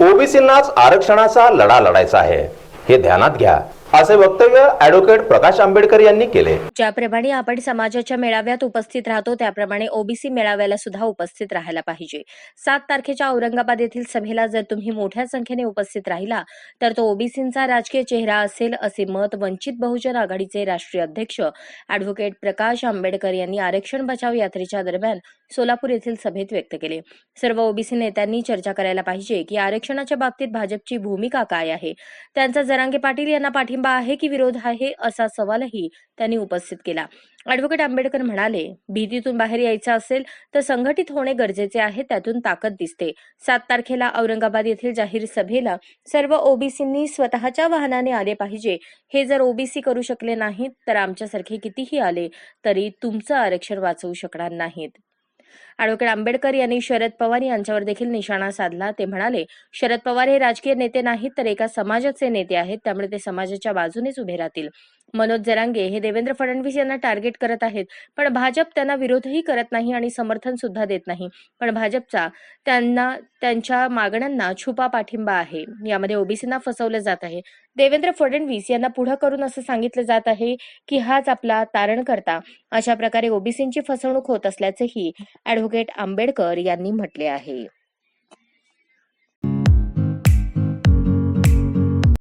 ओबीसींनाच आरक्षणाचा लढा लढायचा आहे. हे ध्यानात घ्या. असे वक्तव्य ऍडव्होकेट प्रकाश आंबेडकर यांनी केले. ज्याप्रमाणे आपण समाजाच्या मेळाव्यात उपस्थित राहतो त्याप्रमाणे ओबीसी मेळाव्याला सुद्धा उपस्थित राहायला पाहिजे. सात तारखेच्या औरंगाबाद येथील सभेला जर तुम्ही मोठ्या संख्येने उपस्थित राहिला तर तो ओबीसींचा राजकीय चेहरा असेल असे मत वंचित बहुजन आघाडीचे राष्ट्रीय अध्यक्ष ऍडव्होकेट प्रकाश आंबेडकर यांनी आरक्षण बचाव यात्रेच्या दरम्यान सोलापूर येथील सभेत व्यक्त केले. सर्व ओबीसी नेत्यांनी चर्चा करायला पाहिजे की आरक्षणाच्या बाबतीत भाजपची भूमिका काय आहे? त्यांचा जरांगे पाटील यांना पाठिंबा आहे की विरोध आहे असा सवालही त्यांनी उपस्थित केला. ऍडव्होकेट आंबेडकर म्हणाले भीतीतून बाहेर यायचं असेल तर संघटित होणे गरजेचे आहे त्यातून ताकद दिसते. सात तारखेला औरंगाबाद येथील जाहीर सभेला सर्व ओबीसींनी स्वतःच्या वाहनाने आले पाहिजे. हे जर ओबीसी करू शकले नाहीत तर आमच्यासारखे कितीही आले तरी तुमचं आरक्षण वाचवू शकणार नाहीत. अॅडव्होकेट आंबेडकर यांनी शरद पवार यांच्यावर देखील निशाणा साधला. ते म्हणाले शरद पवार हे राजकीय नेते नाहीत तर एका समाजाचे नेते आहेत. त्यामुळे ते समाजाच्या बाजूनेच उभे राहतील. मनोज जरांगे हे देवेंद्र फडणवीस यांना टार्गेट करत आहेत. पण भाजप त्यांना विरोधही करत नाही आणि समर्थन सुद्धा देत नाही. पण भाजपचा त्यांना त्यांच्या मागण्यांना छुपा पाठिंबा आहे. यामध्ये ओबीसींना फसवलं जात आहे. देवेंद्र फडणवीस यांना पुढं करून असं सांगितलं जात आहे की हाच आपला तारणकर्ता. अशा प्रकारे ओबीसींची फसवणूक होत असल्याचंही ऍडव्होकेट आंबेडकर यांनी म्हटले आहे.